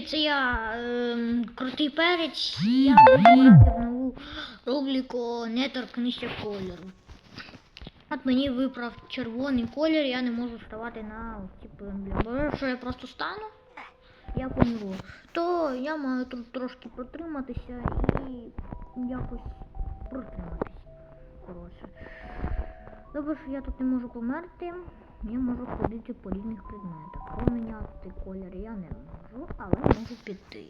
Це я ем, крутий перець. Я буду нову рубрику Не торкнися кольору. От мені виправ червоний колір, я не можу вставати на емблеми. Бо якщо я просто стану, я помру. То я маю тут трошки протриматися і якось протриматися. Добре, що я тут не можу померти. Я можу ходити по різних предметах. Поміняти колір я не можу, але можу піти.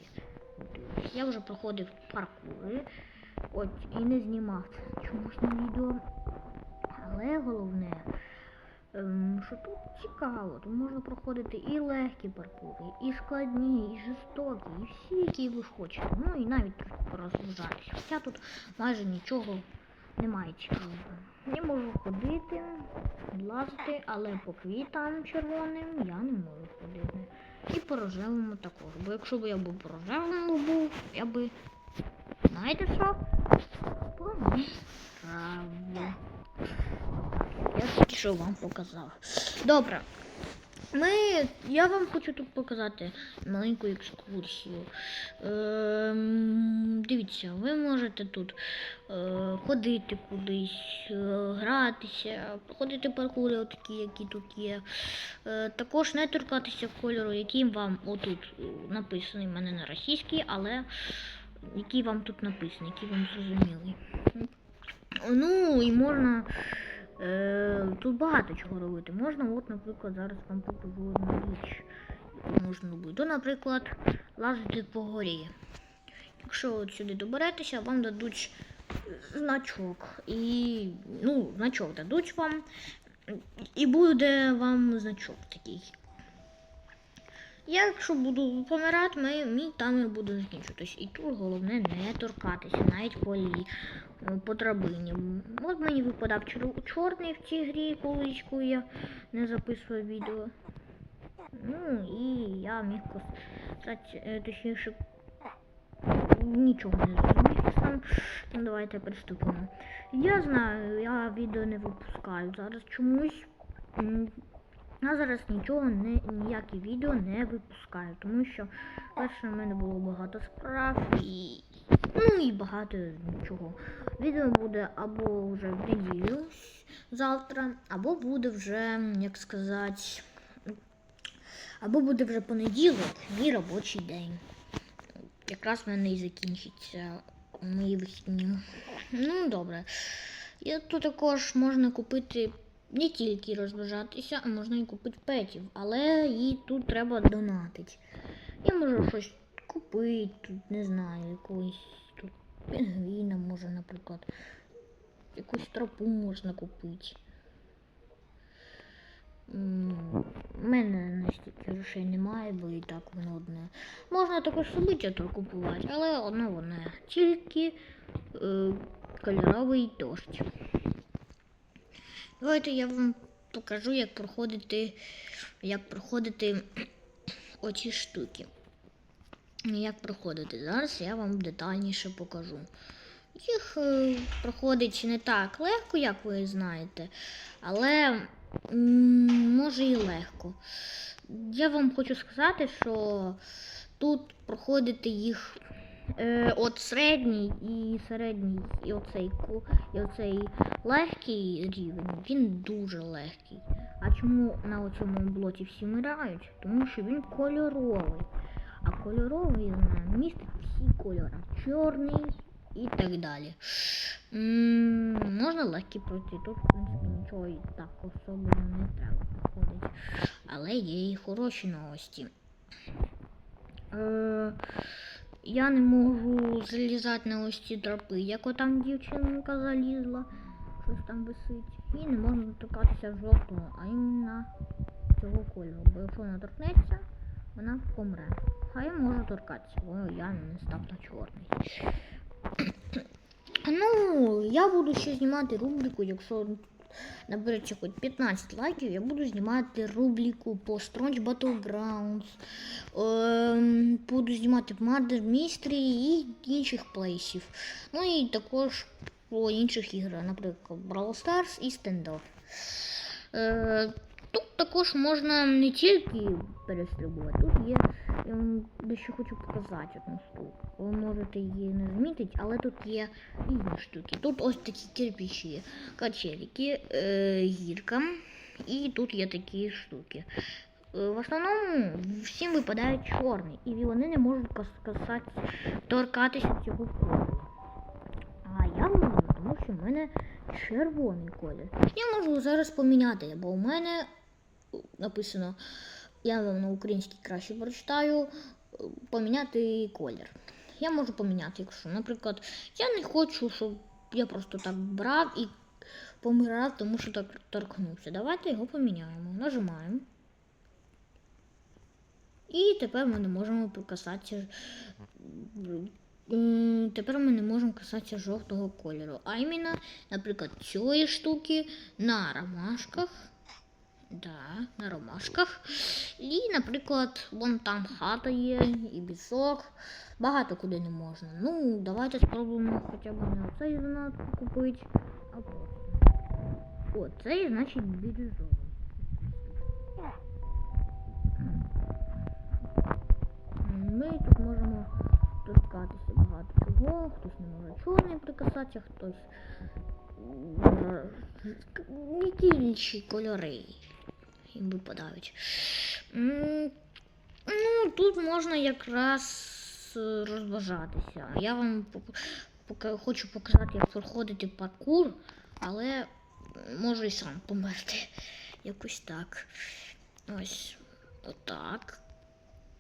Я вже проходив паркури. От і не знімав чомусь на відео. Але головне, ем, що тут цікаво, тут можна проходити і легкі паркури, і складні, і жорстокі, і всі, які ви хочете. Ну і навіть трохи порозважатися. Хоча тут майже нічого немає цікавого. Я можу ходити, лазити, але по квітам червоним я не можу ходити. І по рожевому також. Бо якщо б я був по рожевому був, я би. Знаєте що? Помирав. Я тільки що вам показав. Добре. Ми, я вам хочу тут показати маленьку екскурсію. Ем, дивіться, ви можете тут е, ходити кудись, е, гратися, проходити паркури, отакі, які тут є. Е, також не торкатися кольору, який вам отут е, написаний в мене на російській, але який вам тут написаний, який вам зрозумілий. Ну і можна. Е, тут багато чого робити. Можна, от, наприклад, зараз вам покажу одну річ. Можна робити. То, наприклад, лазити по горі. Якщо от сюди доберетеся, вам дадуть значок. І, ну, значок дадуть вам. І буде вам значок такий. Я, якщо буду помирати, мій, мій таймер буде закінчуватись. І тут головне не торкатися, навіть по, лі, по драбині. От мені випадав чорний в цій грі, колись коли я не записував відео. Ну і я міг косати, е, точніше, нічого не зрозумів сам. Ну, давайте приступимо. Я знаю, я відео не випускаю зараз чомусь. Я зараз нічого не ніякі відео не випускаю, тому що перше в мене було багато справ і ну і багато нічого. Відео буде або вже в неділю завтра, або буде вже, як сказати, або буде вже понеділок, мій робочий день. Якраз в мене і закінчиться мої вихідні. Ну, добре. І тут також можна купити не тільки розважатися, а можна і купити петів, але і тут треба донатити. Я можу щось купити, тут не знаю, якогось тут пінгвіна може, наприклад. Якусь тропу можна купити. У мене настільки грошей немає, бо і так воно одне. Можна також собиття тут купувати, але одне одне. Тільки е, кольоровий дощ. Давайте я вам покажу, як проходити, як проходити оці штуки. Як проходити. Зараз я вам детальніше покажу. Їх е, проходить не так легко, як ви знаєте, але може і легко. Я вам хочу сказати, що тут проходити їх е, от середній і середній, і оцей, і оцей легкий рівень, він дуже легкий. А чому на цьому блоті всі вмирають? Тому що він кольоровий. А кольоровий знаю, містить всі кольори. Чорний і так далі. М, можна легкий пройти. Тут, в принципі, нічого і так особливо не треба проходити. Але є і хороші новості. Е, я не можу залізати на ось ці тропи, як отам дівчинка залізла, щось там висить. І не можна доторкатися жовтого, а іменно цього кольору. Бо якщо вона торкнеться, вона помре. А я можу торкатися, бо я не став на чорний. Ну, я буду ще знімати рубрику, якщо набереться хоч 15 лайків, я буду знімати рубрику по Stronge Battlegrounds. Ем, буду знімати Murder Mystery і інших плейсів. Ну і також по інших іграх, наприклад, Brawl Stars і Standoff. Е, тут також можна не тільки перестрибувати, тут є Я вам дещо хочу показати одну штуку. Ви можете її не замітити, але тут є різні штуки. Тут ось такі кирпичі, качельки, е, гірка. І тут є такі штуки. Е, В основному всім випадає чорний, і вони не можуть кас- касати, торкатися цього кольору. А я можу, тому що в мене червоний колір. Я можу зараз поміняти, бо у мене е, написано, я вам на українській краще прочитаю, поміняти колір. Я можу поміняти, якщо, наприклад, я не хочу, щоб я просто так брав і помирав, тому що так торкнувся. Давайте його поміняємо. Нажимаємо. І тепер ми не можемо касатися. м, Тепер ми не можемо касатися жовтого кольору. А іменно, наприклад, цієї штуки на ромашках. Да, на ромашках. І, наприклад, вон там хата є, і бісок. Багато куди не можна. Ну, давайте спробуємо хоча б не оцей занадто купити, а просто. О, цей, значить, бірюзовий. Ми тут можемо торкатися багато чого, хтось не може чорний прикасатися, хтось м, які інші кольори їм випадають. Ну, тут можна якраз е, розважатися. Я вам хочу показати, як проходити паркур, але можу і сам померти. Якось так. Ось. Отак.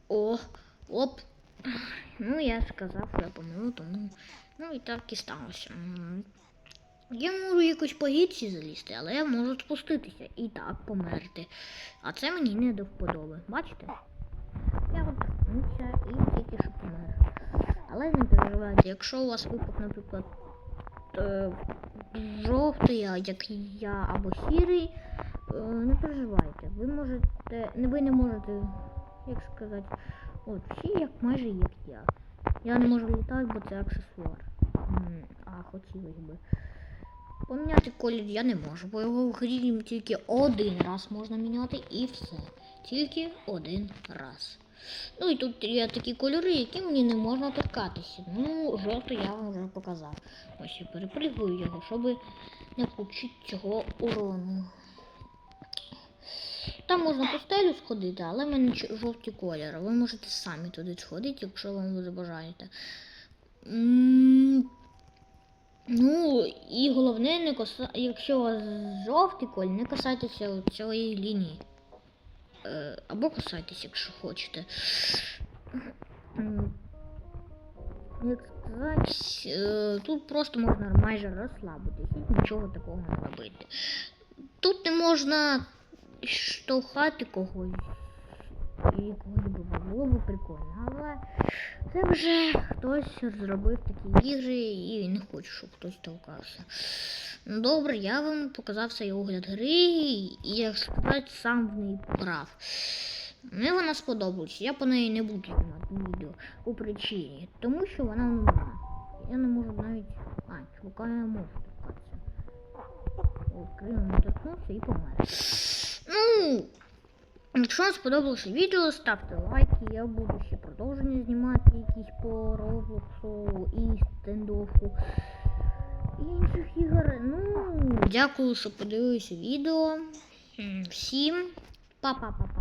О, оп. Ну, я сказав, я помилу, тому. Ну і так і сталося. Я можу якось по гірці залізти, але я можу спуститися і так померти. А це мені не до вподоби. Бачите? Я от і тільки що помер. Але не переживайте, якщо у вас випав, наприклад, е, жовтий, як я, або сірий, е, не переживайте. Ви можете. Ви не можете, як сказати, от всі як майже як я. Я не можу літати, бо це аксесуар. А хотілося би. Поміняти колір я не можу, бо його в грі тільки один раз можна міняти і все. Тільки один раз. Ну і тут є такі кольори, які мені не можна торкатися. Ну, жовтий я вам вже показав. Ось я перепригую його, щоб не получити цього урону. Там можна по стелю сходити, але в мене жовті кольори. Ви можете самі туди сходити, якщо вам забажаєте. Ну, і головне, не коса... якщо у вас жовтий колір, не касайтеся цієї лінії. Е, або касайтеся, якщо хочете. Е, тут просто можна майже розслабитись, і нічого такого не робити. Тут не можна штовхати когось. І когось би було б прикольно, але це вже хтось зробив такі ігри і не хочу, щоб хтось толкався. Ну добре, я вам показав цей огляд гри, і як сказати, сам в неї прав. Мені вона сподобалась, я по неї не буду знімати відео по причині, тому що вона нудна. Я не можу навіть. А, чувака я можу торкатися. От, Кримом торкнувся і помер. Ну, Якщо вам сподобалося відео, ставте лайки, я буду ще продовження знімати якісь по Роблоксу і стендофу і інших ігор. Ну, дякую, що подивилися відео. Всім па-па-па-па.